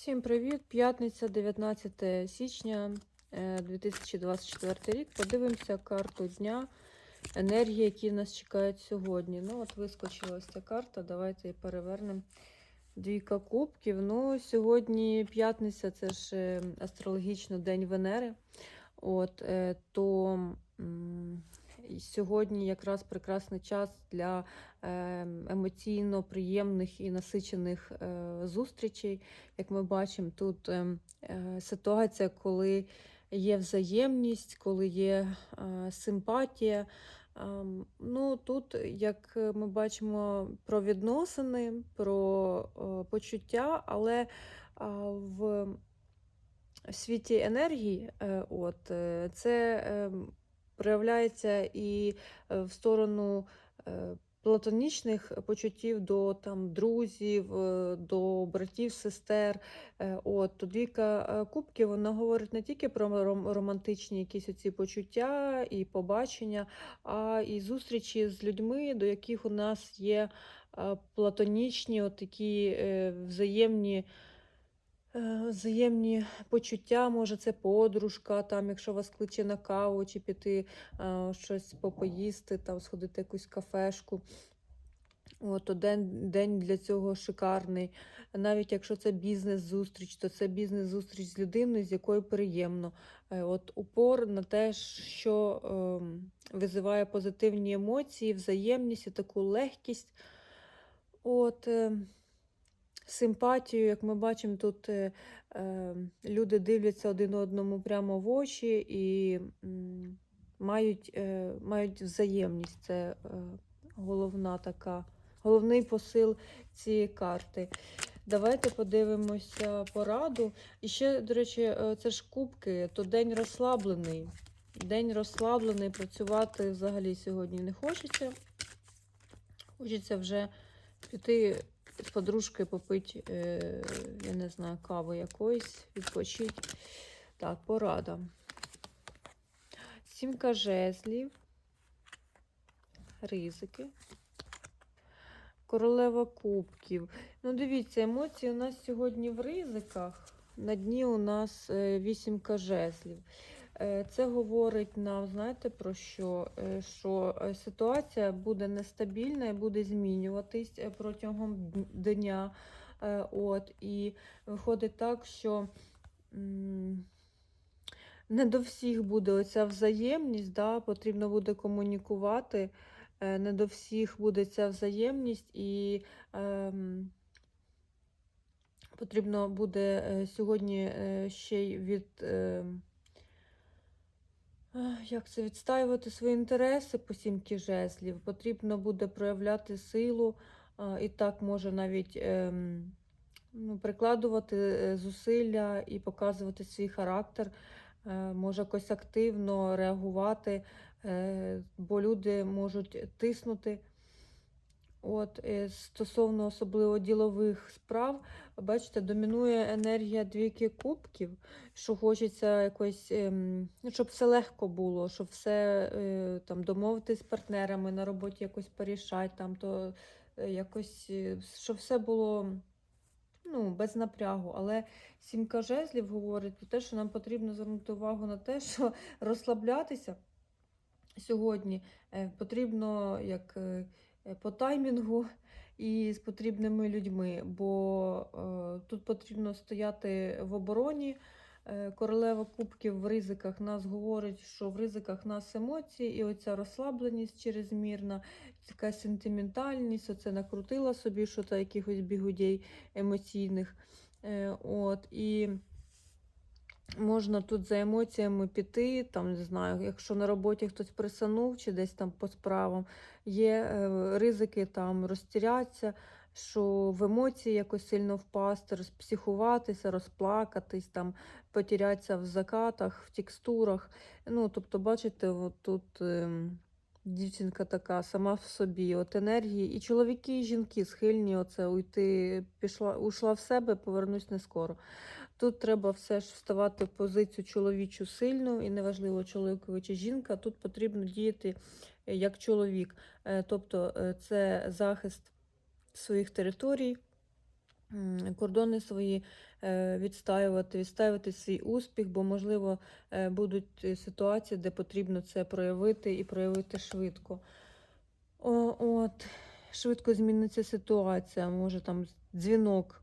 Всім привіт! П'ятниця, 19 січня е, 2024 рік. Подивимося карту дня, енергії, які нас чекають сьогодні. Ну, от вискочила ось ця карта. Давайте її перевернемо. Двійка кубків. Ну, сьогодні п'ятниця, це ж е, астрологічно день Венери. От, е, то сьогодні якраз прекрасний час для е, емоційно приємних і насичених е, зустрічей. Як ми бачимо, тут е, е, ситуація, коли є взаємність, коли є е, симпатія. Ем, Ну, тут, як ми бачимо, про відносини, про почуття, але в світі енергії, от, це проявляється і е, в сторону е, платонічних почуттів до там, друзів, е, до братів, сестер. От, то двійка кубків вона говорить не тільки про романтичні якісь оці почуття і побачення, а і зустрічі з людьми, до яких у нас є платонічні, от такі взаємні. Е, Взаємні почуття, може, це подружка, там, якщо вас кличе на каву, чи піти е, щось попоїсти, там, сходити якусь кафешку. От, то день, для цього шикарний. Навіть якщо це бізнес-зустріч, то це бізнес-зустріч з людиною, з якою приємно. Е, От упор на те, що ем, визиває позитивні емоції, взаємність і таку легкість. От, е, симпатію, як ми бачимо, тут е, е, люди дивляться один одному прямо в очі і м, мають, е, мають взаємність. Це е, головна така, головний посил цієї карти. Давайте подивимося пораду. І ще, до речі, е, це ж кубки, то день розслаблений. День розслаблений, працювати взагалі сьогодні не хочеться. Хочеться вже піти з подружкою попити, е, я не знаю, каву якоїсь, відпочити. Так, порада. Сімка жезлів, ризики. Королева кубків. Ну, дивіться, емоції у нас сьогодні в ризиках. На дні у нас е, вісімка жезлів. Е, Це говорить нам, знаєте, про що? Е, Що е, ситуація буде нестабільна і буде змінюватись протягом дня. От, і виходить так, що не до всіх буде оця взаємність, да? потрібно буде комунікувати, не до всіх буде ця взаємність, і ем, потрібно буде сьогодні ще й від. Як це відстаювати свої інтереси по сімки жезлів? Потрібно буде проявляти силу, і так може навіть ем, ну, прикладувати е, зусилля і показувати свій характер, е, може якось активно реагувати, е, бо люди можуть тиснути. От, е, стосовно особливо ділових справ, бачите, домінує енергія двійки кубків, що хочеться якось, ем, щоб все легко було, щоб все е, там домовитись з партнерами на роботі якось порішати, там, то е, якось, щоб все було ну, без напрягу. Але сімка жезлів говорить про те, що нам потрібно звернути увагу на те, що розслаблятися сьогодні потрібно як по таймінгу і з потрібними людьми, бо е, тут потрібно стояти в обороні. Е, Королева кубків в ризиках нас говорить, що в ризиках нас емоції, і оця розслабленість чрезмірна, така сентиментальність, оце накрутила собі що то якихось бігудей емоційних. Е, От, і можна тут за емоціями піти, там, не знаю, якщо на роботі хтось присанув чи десь там по справам, є е, ризики там розтірятися, що в емоції якось сильно впасти, розпсихуватися, розплакатись, там, потерятися в закатах, в текстурах. Ну, тобто, бачите, от тут. ем, Дівчинка така сама в собі, от енергії. І чоловіки, і жінки схильні оце уйти, пішла, ушла в себе, повернусь не скоро. Тут треба все ж вставати в позицію чоловічу сильну, і неважливо, чоловік чи жінка, тут потрібно діяти е, як чоловік. Е, Тобто е, це захист своїх територій, кордони свої відстаювати, відстаювати свій успіх, бо, можливо, будуть ситуації, де потрібно це проявити і проявити швидко. О, от, швидко зміниться ситуація, може там дзвінок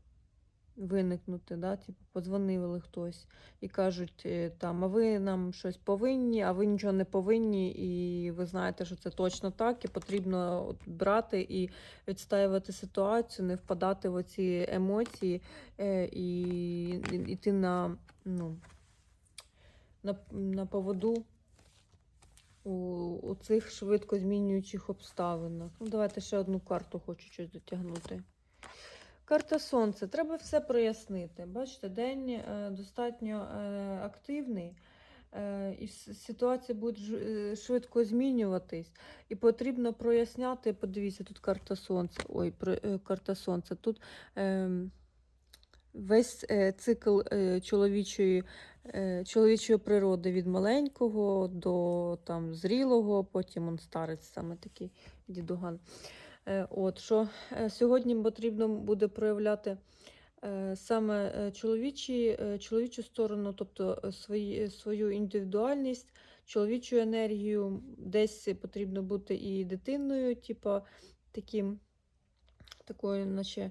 виникнути, да? типу, подзвонили хтось і кажуть, е, там, а ви нам щось повинні, а ви нічого не повинні, і ви знаєте, що це точно так, і потрібно от брати і відстаювати ситуацію, не впадати в оці емоції е, і йти на, ну, на, на поводу у, у цих швидко змінюючих обставинах. Ну, давайте ще одну карту хочу щось дотягнути. Карта Сонце. Треба все прояснити. Бачите, день е, достатньо е, активний, е, і ситуація буде швидко змінюватись. І потрібно проясняти. Подивіться, тут карта Сонця. Ой, карта Сонця. Тут е, весь цикл чоловічої, чоловічої природи від маленького до там, зрілого, потім он старець саме такий дідуган. Е, От, що е, сьогодні потрібно буде проявляти е, саме чоловічі, чоловічу сторону, тобто свої, свою індивідуальність, чоловічу енергію. Десь потрібно бути і дитиною, типу, таким, такою, наче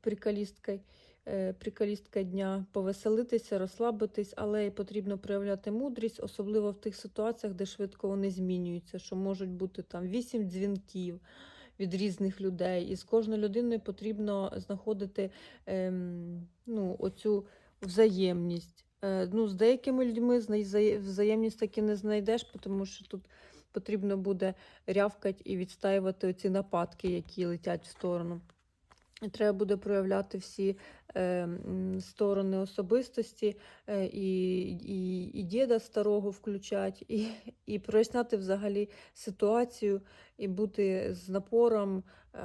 приколісткою. е, дня повеселитися, розслабитись, але й потрібно проявляти мудрість, особливо в тих ситуаціях, де швидко вони змінюються, що можуть бути там вісім дзвінків, від різних людей. І з кожною людиною потрібно знаходити ем, ну, оцю взаємність. Е, ну, з деякими людьми взаємність таки не знайдеш, тому що тут потрібно буде рявкати і відстаювати ці нападки, які летять в сторону. І Треба буде проявляти всі сторони особистості, е, і, і, і діда старого включати, і, і проясняти взагалі ситуацію, і бути з напором, е,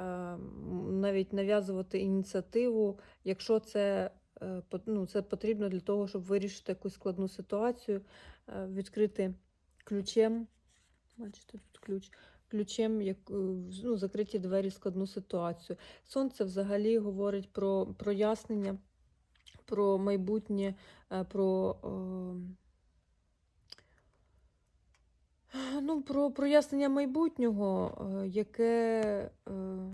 навіть нав'язувати ініціативу, якщо це, е, ну, це потрібно для того, щоб вирішити якусь складну ситуацію, е, відкрити ключем. Бачите, тут ключ. Ключем, як, е, ну, закриті двері складну ситуацію. Сонце взагалі говорить про прояснення, про майбутнє, е, про, е, ну, про прояснення майбутнього, яке,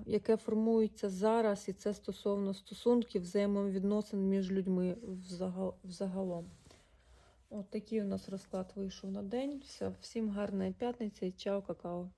яке формується зараз, і це стосовно стосунків, взаємовідносин між людьми взагал- взагалом. От такий у нас розклад вийшов на день. Все, всім гарної п'ятниці і чао, какао.